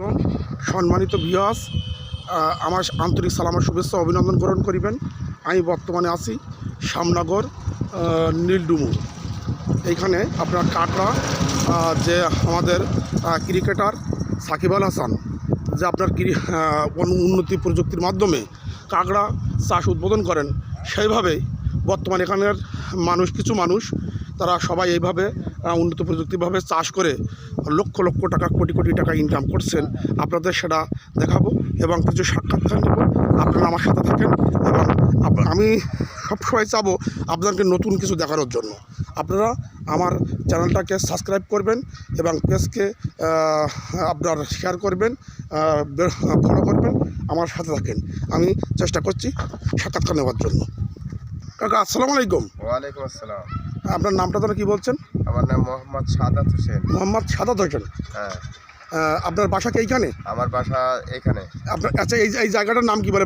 আলাইকুম সম্মানিত ভিয়াস আমার আন্তরিক সালামের শুভেচ্ছা অভিনন্দন গ্রহণ করিবেন। আমি বর্তমানে আছি শ্যামনগর আহ, নীলডুমুর এইখানে আপনার আহ, যে আমাদের ক্রিকেটার সাকিব আল হাসান যে আপনার উন্নতি প্রযুক্তির মাধ্যমে কাঁকড়া চাষ উদ্বোধন করেন সেইভাবেই বর্তমানে এখানের মানুষ কিছু মানুষ তারা সবাই এইভাবে উন্নত প্রযুক্তিভাবে চাষ করে লক্ষ লক্ষ টাকা, কোটি কোটি টাকা ইনকাম করছেন, আপনাদের সেটা দেখাবো এবং কিছু সাক্ষাৎকার নেব। আপনারা আমার সাথে থাকেন এবং আমি সবসময় চাবো আপনাদেরকে নতুন কিছু দেখানোর জন্য। আপনারা আমার চ্যানেলটাকে সাবস্ক্রাইব করবেন এবং পেজকে আপনার শেয়ার করবেন ফলো করবেন, আমার সাথে থাকেন। আমি চেষ্টা করছি সাক্ষাৎকার নেওয়ার জন্য। কাকা, আসসালামু আলাইকুম। ওয়ালাইকুম আসসালাম। আপনার নামটা তাহলে কী বলছেন? আমার নাম মোহাম্মদ সাদাত হোসেন। মোহাম্মদ সাদাত হোসেন। হ্যাঁ। আপনার বাসা কি এইখানে? আমার বাসা এখানে আপনার আচ্ছা এই এই জায়গাটার নাম কি বলে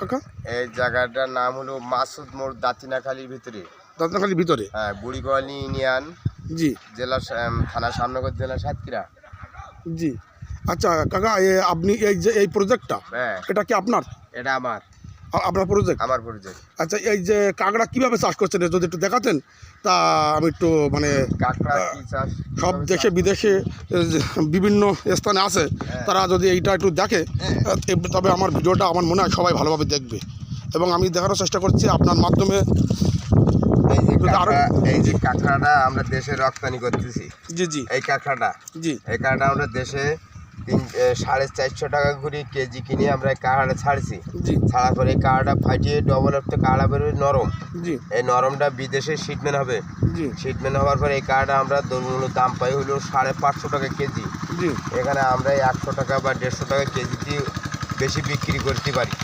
কাকা? এই জায়গাটার নাম হলো মাসুদ মোড় দাতিনাখালির ভিতরে। রত্নাখালির ভিতরে? হ্যাঁ বুড়িগোয়ালি ইউনিয়ন জি। জেলা থানা সামনগর জেলা সাতক্ষীরা। জি। আচ্ছা কাকা আপনি এই যে এই প্রজেক্টটা হ্যাঁ। এটা কি আপনার? এটা আমার। আপনার প্রজেক্ট আমার পরিচয় আচ্ছা এই যে কাঁকড়া কীভাবে চাষ করছেন? যদি একটু দেখাতেন তা আমি একটু মানে কাঁকড়া চাষ? সব দেশে বিদেশে বিভিন্ন স্থানে আছে। তারা যদি এইটা একটু দেখে তবে আমার ভিডিওটা আমার মনে হয় সবাই ভালোভাবে দেখবে। এবং আমি দেখানোর চেষ্টা করছি আপনার মাধ্যমে। এই যে যদি এই যে কাঁকড়াটা আমরা দেশে রপ্তানি করতেছি। জি জি। এই কাঁকড়াটা। জি। এই কাঁকড়া আমরা দেশে তিন সাড়ে চারশো টাকা করে কেজি কিনে আমরা এই কাঁকড়াটা ছাড়ছি। পরে এই কাঁকড়াটা ফাটিয়ে ডবল তো কাঁকড়া বেরোবে নরম। এই নরমটা বিদেশে শিটমেন্ট হবে। শিটমেন্ট হওয়ার পরে এই কার্ডটা আমরা দরমূল দাম পাই হলো সাড়ে পাঁচশো টাকা কেজি। এখানে আমরা একশো টাকা বা দেড়শো টাকা কেজিতে বেশি বিক্রি করতে পারি।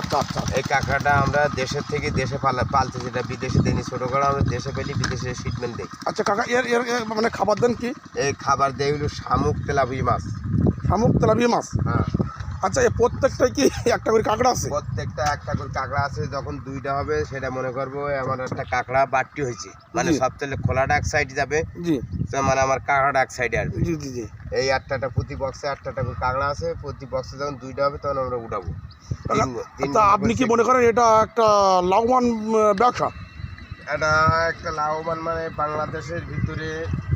আচ্ছা আচ্ছা। এই কাঁকড়াটা আমরা দেশের থেকে দেশে পালা পালতে যেটা বিদেশে দেনি ছোটো কাঁকড়া আমরা দেশে পেলি বিদেশে শিটমেন্ট দিই। আচ্ছা কাকা এর এর এর মানে খাবার দেন কি? এই খাবার দেয় হলো শামুক তেলাপি মাছ। শামুক তেলাপিয়া মাছ? হ্যাঁ। আচ্ছা এই প্রত্যেকটাই কি একটা করে কাঁকড়া আছে? প্রত্যেকটা একটা করে কাঁকড়া আছে যখন দুইটা হবে সেটা মনে করব আমার একটা কাঁকড়া বাড়তি হয়েছে। মানে সব তেলে খোলাটা এক সাইডে যাবে জি। মানে আমার কাঁকড়াটা এক সাইডে আসবে। জি জি জি। এই আটটাটা প্রতি বক্সে আটটাটা করে কাঁকড়া আছে প্রতি বক্সে যখন দুইটা হবে তখন আমরা উঠাবো। তিন আপনি কি মনে করেন এটা একটা লাভবান ব্যবসা? এটা একটা লাভবান মানে বাংলাদেশের ভিতরে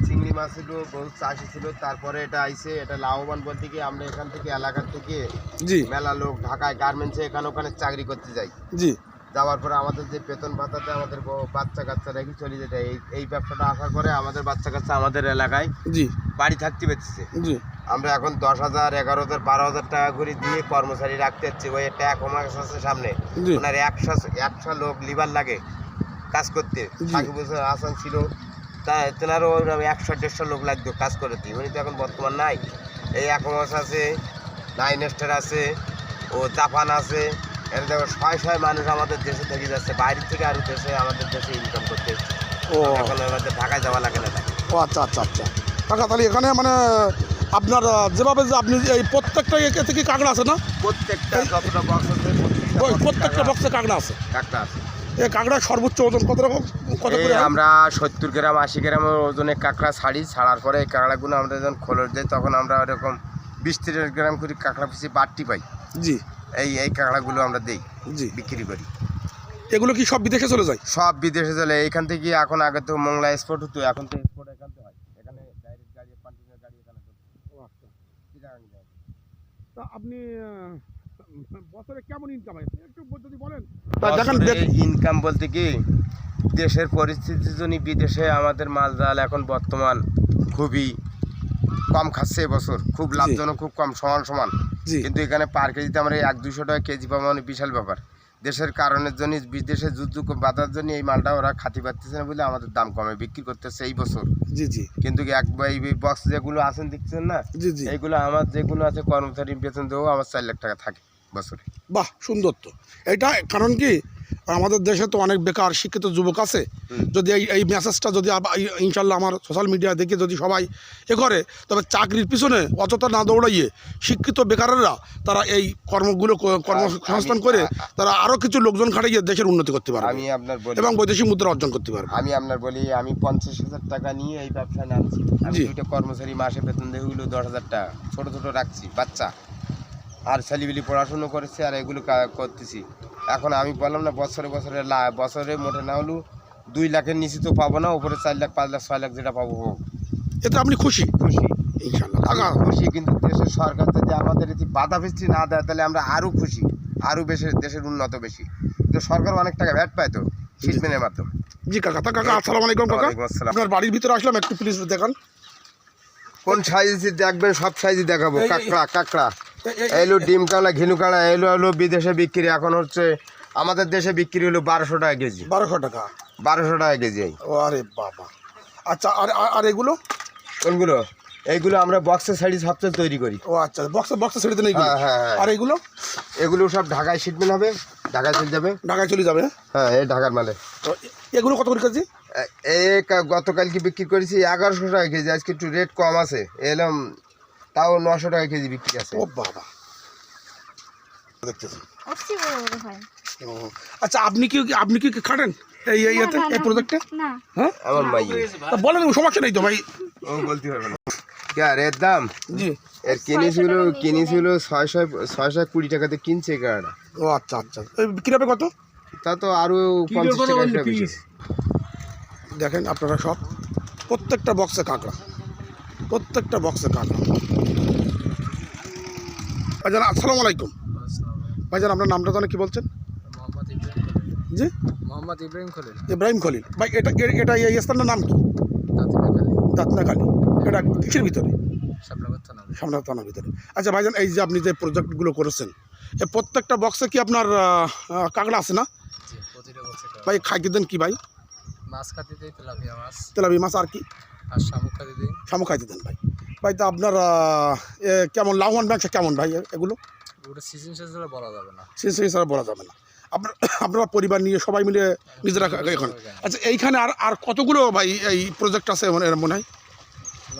চিংড়ি মাছ ছিল বহু চাষি ছিল তারপরে এটা আইছে এটা লাভবান বলতে কি আমরা এখান থেকে এলাকার থেকে জি। মেলা লোক ঢাকায় গার্মেন্টসে এখানে ওখানে চাকরি করতে যাই। জি। যাওয়ার পরে আমাদের যে বেতন ভাতাতে আমাদের বাচ্চা কাচ্চা রেখে চলে যেতে এই এই ব্যবসাটা আসার পরে আমাদের বাচ্চা কাচ্চা আমাদের এলাকায় জি। বাড়ি থাকতে পেরেছে জি। আমরা এখন দশ হাজার এগারো হাজার বারো হাজার টাকা করে দিয়ে কর্মচারী রাখতে হচ্ছে ওই একটা হোমার আছে সামনে। ওনার একশো একশো লোক লিভার লাগে। কাজ করতে। আগে বছর আসান ছিল। তা তেনারও একশো দেড়শো লোক লাগতো কাজ করতে। উনি তো এখন বর্তমান নাই। এই একমাস আছে নাইন স্টার আছে ও জাপান আছে। এর দেখো ছয় ছয় মানুষ আমাদের দেশে থেকে যাচ্ছে। বাইরে থেকে আরও দেশে আমাদের দেশে ইনকাম করতে ও। এখন আমাদের ঢাকায় যাওয়া লাগে না। ও আচ্ছা আচ্ছা আচ্ছা। কাকা তাহলে এখানে মানে আপনার যেভাবে যে আপনি এই প্রত্যেকটা একে থেকে কাঁকড়া আছে না? প্রত্যেকটা যতটা বক্স আছে প্রত্যেকটা বক্সে কাঁকড়া আছে। কাঁকড়া আছে। এই কাঁকড়ার সর্বোচ্চ ওজন কত রকম? কত করে হয়? আমরা সত্তর গ্রাম আশি গ্রামের ওজনে কাঁকড়া ছাড়ি ছাড়ার পরে এই কাঁকড়াগুলো আমরা যখন খোলর যাই তখন আমরা ওরকম বিশ তিরিশ গ্রাম করে কাঁকড়া পিছিয়ে বাড়তি পাই। জি। এই এই কাঁকড়াগুলো আমরা দিই জি। বিক্রি করি। এগুলো কি সব বিদেশে চলে যায়? সব বিদেশে চলে। এইখান থেকে এখন আগে তো মংলা এক্সপোর্ট হতো এখন তো এক্সপোর্ট এখান থেকে হয়। এখানে ডাইরেক্ট গাড়ি কন্টিনিউ গাড়ি এখানে। চিটাগাং যায়। তা আপনি আহ, বছরে কেমন ইনকাম হয়? একটু যদি বলেন। দেখেন ইনকাম বলতে কি দেশের পরিস্থিতির জন্য বিদেশে আমাদের মাল জাল এখন বর্তমান খুবই কম খাচ্ছে এবছর। খুব লাভজনক খুব কম সমান সমান। কিন্তু এখানে পার কেজিতে আমরা এই এক দুশো টাকা কেজি পাবো মানে বিশাল ব্যাপার। দেশের কারণের জন্য বিদেশে যুদ্ধ বাঁধার জন্য এই মালটা ওরা খাতি পাচ্ছে না বলে আমাদের দাম কমে বিক্রি করতেছে এই বছর। জি জি। কিন্তু এক এই বক্স যেগুলো আছেন দেখছেন না? জি জি। এইগুলো আমার যেগুলো আছে কর্মচারী বেতন দেবো আমার চার লাখ টাকা থাকে। বছরে বাহ সুন্দর তো। এটা কারণ কি আমাদের দেশে তো অনেক বেকার শিক্ষিত যুবক আছে। যদি এই এই মেসেজটা যদি ইনশাল্লাহ আমার সোশ্যাল মিডিয়া দেখে যদি সবাই এ করে তবে চাকরির পিছনে অযথা না দৌড়াইয়ে শিক্ষিত বেকাররা তারা এই কর্মগুলো কর্মসংস্থান করে তারা আরও কিছু লোকজন খাটিয়ে দেশের উন্নতি করতে পারবে আমি আপনার বলি এবং বৈদেশিক মুদ্রা অর্জন করতে পারবে। আমি আপনার বলি আমি পঞ্চাশ হাজার টাকা নিয়ে এই ব্যবসায় নামছি। আমি। কর্মচারী মাসে বেতন হইল দশ হাজার টাকা। ছোট ছোট রাখছি বাচ্চা। আর ছেলেবিলি পড়াশুনো করেছে আর এগুলো করতেছি। এখন আমি বললাম না বছরে বছরে বছরে মোটে না হলেও দুই লাখের নিচে তো পাবো না উপরে চার লাখ পাঁচ লাখ ছয় লাখ যেটা পাবো হোক। এতে আপনি খুশি? খুশি। ইনশাল্লাহ খুশি কিন্তু দেশের সরকার যদি আমাদের যদি বাধা বৃষ্টি না দেয় তাহলে আমরা আরও খুশি আরও বেশি দেশের উন্নত বেশি। তো সরকার অনেক টাকা ভ্যাট পায় তো শিটমেনের মাধ্যমে। জি কাকা তা কাকা আসসালামু আলাইকুম কাকা। আপনার বাড়ির ভিতরে আসলাম একটু প্লিজ দেখান। কোন সাইজ দেখবেন সব সাইজই দেখাবো। কাঁকড়া কাঁকড়া। এলো ডিম কাঁকড়া ঘিনু কাঁকড়া এলো হলো বিদেশে বিক্রি। এখন হচ্ছে আমাদের দেশে বিক্রি হলো বারোশো টাকা কেজি। বারোশো টাকা? বারোশো টাকা কেজি। আরে বাবা। আচ্ছা আর আর- এগুলো? কোনগুলো? এইগুলো আমরা বক্সের শাড়ি সবচেয়ে তৈরি করি। ও আচ্ছা বক্সে বক্সে ছেড়ে দেন এইগুলো হ্যাঁ, হ্যাঁ, হ্যাঁ। আর এগুলো? এগুলো সব ঢাকায় শিটমেন্ট হবে ঢাকায় চলে যাবে। ঢাকায় চলে যাবে হ্যাঁ? এই ঢাকার মালে। তো এগুলো কত করে কেজি? এ- গতকালকে বিক্রি করেছি এগারোশো টাকা কেজি আজকে একটু রেট কম আছে। এলাম তাও নশো টাকা কেজি বিক্রি আছে। ও বাবা। দেখতেছি। আচ্ছা আপনি কি আপনি কি খাটেন? এই এই ইয়েতে না, এই প্রজেক্টে না। হ্যাঁ? আমার তা বলেন সমস্যা নেই তো ভাই। ও বলতে পারবে না। আর এর দাম? জি। এর কিনেছিল কিনেছিল ছয়শো ছয়শো কুড়ি টাকাতে কিনছে ও আচ্ছা আচ্ছা। এই বিক্রি হবে কত? তা তো আরও পঞ্চাশ টাকা দেখেন আপনারা সব। প্রত্যেকটা বক্সে কাঁকড়া। প্রত্যেকটা বক্সে কাঁকড়া। ভাইজান আসসালামু আলাইকুম। ভাইজান আপনার নামটা জানে কি বলছেন? মোহাম্মদ ইব্রাহিম খলিল। জি? মোহাম্মদ ইব্রাহিম খলিল। ইব্রাহিম খলিল। ভাই এটা এটা এই স্থানটার নাম কি? দাতনাকালী এটা কিসের ভিতরে? সামনে থানার ভিতরে। আচ্ছা ভাইজান এই যে আপনি যে প্রজেক্টগুলো করেছেন এই প্রত্যেকটা বক্সে কি আপনার কাঁকড়া আছে না? ভাই খাইতে দেন কি ভাই? মাছ খাতে দিই তেলাপিয়া মাছ। তেলাপি মাছ আর কি? আর শামুক খাতে দিই। শামুক খাইতে দেন ভাই। ভাই তা আপনার কেমন লাভবান ব্যবসা কেমন ভাই এগুলো? ওটা সিজন শেষ বলা যাবে না। হিসাবে বলা যাবে না। আপনার আপনারা পরিবার নিয়ে সবাই মিলে নিজেরা এখন। আচ্ছা এইখানে আর আর কতগুলো ভাই এই প্রজেক্ট আছে মনে হয়?